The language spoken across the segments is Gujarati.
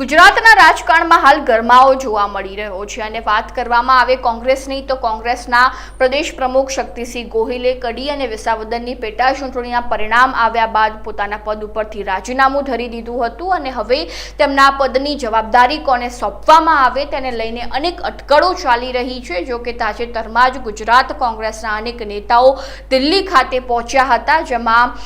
ગુજરાતના રાજકારણમાં હાલ ગરમાવો જોવા મળી રહ્યો છે અને વાત કરવામાં આવે કોંગ્રેસની, તો કોંગ્રેસના પ્રદેશ પ્રમુખ શક્તિસિંહ ગોહિલે કડી અને વિસાવદનની પેટા ચૂંટણીના પરિણામ આવ્યા બાદ પોતાના પદ ઉપરથી રાજીનામું ધરી દીધું હતું અને હવે તેમના પદની જવાબદારી કોને સોંપવામાં આવે તેને લઈને અનેક અટકળો ચાલી રહી છે. જો કે તાજેતરમાં જ ગુજરાત કોંગ્રેસના અનેક નેતાઓ દિલ્હી ખાતે પહોંચ્યા હતા, જેમાં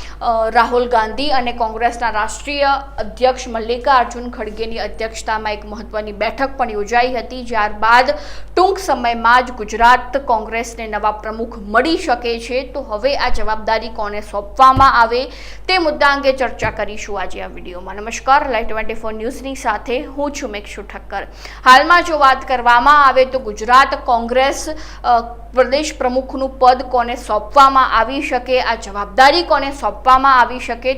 રાહુલ ગાંધી અને કોંગ્રેસના રાષ્ટ્રીય અધ્યક્ષ મલ્લિકાર્જુન ખડગેની અધ્યક્ષતામાં એક મહત્વની બેઠક પણ યોજાઈ હતી. ત્યારબાદ ટૂંક સમયમાં જ ગુજરાત કોંગ્રેસને નવા પ્રમુખ મળી શકે છે. તો હવે આ જવાબદારી કોને સોંપવામાં આવે તે મુદ્દા અંગે ચર્ચા કરીશું આજે આ વિડીયોમાં. નમસ્કાર લાઈવ ટ્વેન્ટી ફોર ન્યૂઝની સાથે હું છું મેક્ષુ ઠક્કર. હાલમાં જો વાત કરવામાં આવે તો ગુજરાત કોંગ્રેસ પ્રદેશ પ્રમુખનું પદ કોને સોંપવામાં આવી શકે, આ જવાબદારી કોને સોંપવામાં આવી શકે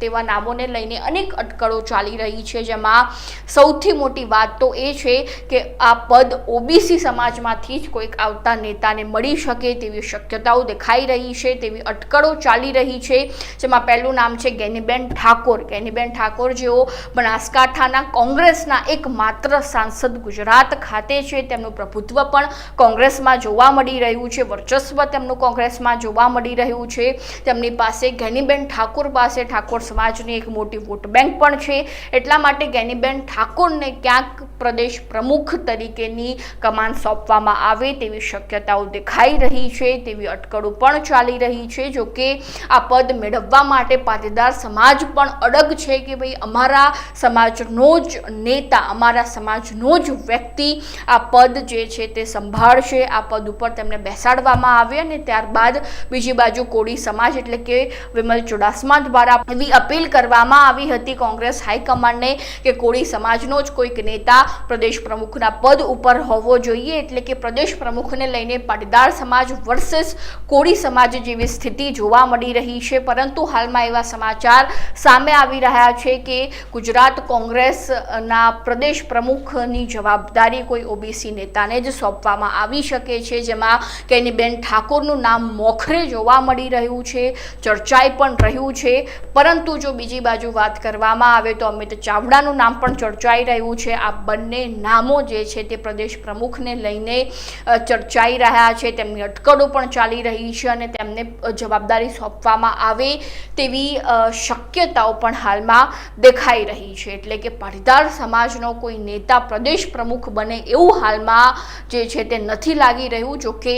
તેવા નામોને લઈને અનેક અટકળો ચાલી રહી છે. જેમાં સૌથી મોટી વાત તો એ છે કે આ પદ ઓબીસી સમાજમાંથી જ કોઈક આવતા નેતાને મળી શકે તેવી શક્યતાઓ દેખાઈ રહી છે, તેવી અટકળો ચાલી રહી છે. જેમાં પહેલું નામ છે ગેનીબેન ઠાકોર. ગેનીબેન ઠાકોર જેઓ બનાસકાંઠાના કોંગ્રેસના એક માત્ર સાંસદ ગુજરાત ખાતે છે. તેમનું પ્રભુત્વ પણ કોંગ્રેસમાં જોવા મળી રહ્યું છે. વર્ચસ્વ તેમનું કોંગ્રેસમાં જોવા મળી રહ્યું છે. તેમની પાસે ગેનીબેન ઠાકોર પાસે ઠાકોર સમાજની એક મોટી વોટ બેંક પણ છે. એટલા માટે ગેનીબેન ઠાકોરને ક્યાંક પ્રદેશ પ્રમુખ તરીકેની કમાન સોંપવામાં આવે તેવી શક્યતાઓ દેખાઈ રહી છે, તેવી અટકળો પણ ચાલી રહી છે. જો કે આ પદ મેળવવા માટે પાટીદાર સમાજ પણ અડગ છે કે ભાઈ અમારા સમાજનો જ નેતા, અમારા સમાજનો જ વ્યક્તિ આ પદ જે છે તે સંભાળશે. આ પદ ઉપર તેમને બેસાડવામાં આવે અને ત્યારબાદ બીજી બાજુ કોળી સમાજ એટલે કે વિમલ ચુડાસમા દ્વારા એવી અપીલ કરવામાં આવી હતી કોંગ્રેસ હાઈકમાન્ડને કે કોળી સમાજનો જ કોઈક નેતા પ્રદેશ પ્રમુખના પદ ઉપર હોવો જોઈએ એટલે કે પ્રદેશ પ્રમુખને લઈને પાટીદાર સમાજ વર્સેસ કોળી સમાજ જેવી સ્થિતિ જોવા મળી રહી છે. પરંતુ હાલમાં એવા સમાચાર સામે આવી રહ્યા છે કે ગુજરાત કોંગ્રેસના પ્રદેશ પ્રમુખની જવાબદારી કોઈ ઓબીસી નેતાને જ સોંપવામાં આવી શકે છે. જેમાં કેનીબેન ઠાકોરનું નામ મોખરે જોવા મળી રહ્યું છે, ચર્ચાઈ પણ રહ્યું છે. પરંતુ જો બીજી બાજુ વાત કરવામાં આવે તો અમિત ચાવડાનું નામ પણ ચર્ચાઈ રહ્યું છે. આ બંને નામો જે છે તે પ્રદેશ પ્રમુખને લઈને ચર્ચાઈ રહ્યા છે. તેમની અટકળો પણ ચાલી રહી છે અને તેમને જવાબદારી સોંપવામાં આવે તેવી શક્યતાઓ પણ હાલમાં દેખાઈ રહી છે. એટલે કે પાટીદાર સમાજનો કોઈ નેતા પ્રદેશ પ્રમુખ બને એવું હાલમાં જે છે તે નથી લાગી રહ્યું, જો કે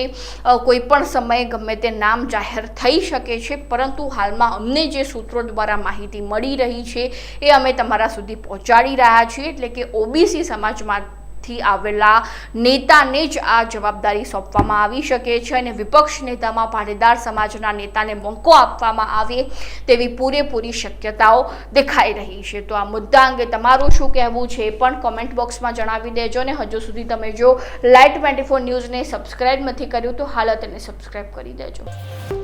કોઈ પણ સમયે ગમે તે નામ જાહેર થઈ શકે છે. પરંતુ હાલમાં અમને જે સૂત્રો દ્વારા માહિતી મળી રહી છે, એ અમે તમારા સુધી પહોંચાડી રહ્યા છીએ એટલે કે ઓબીસી સમાજમાંથી આવેલા નેતાને જ આ જવાબદારી સોંપવામાં આવી શકે છે અને વિપક્ષ નેતામાં પાટીદાર સમાજના નેતાને મોકો આપવામાં આવે તેવી પૂરેપૂરી શક્યતાઓ દેખાઈ રહી છે. તો આ મુદ્દા અંગે તમારું શું કહેવું છે એ પણ કોમેન્ટ બોક્સમાં જણાવી દેજો ને હજુ સુધી તમે જો લાઈટ ટ્વેન્ટી ફોર ન્યૂઝને સબસ્ક્રાઈબ નથી કર્યું તો હાલ તેને સબસ્ક્રાઈબ કરી દેજો.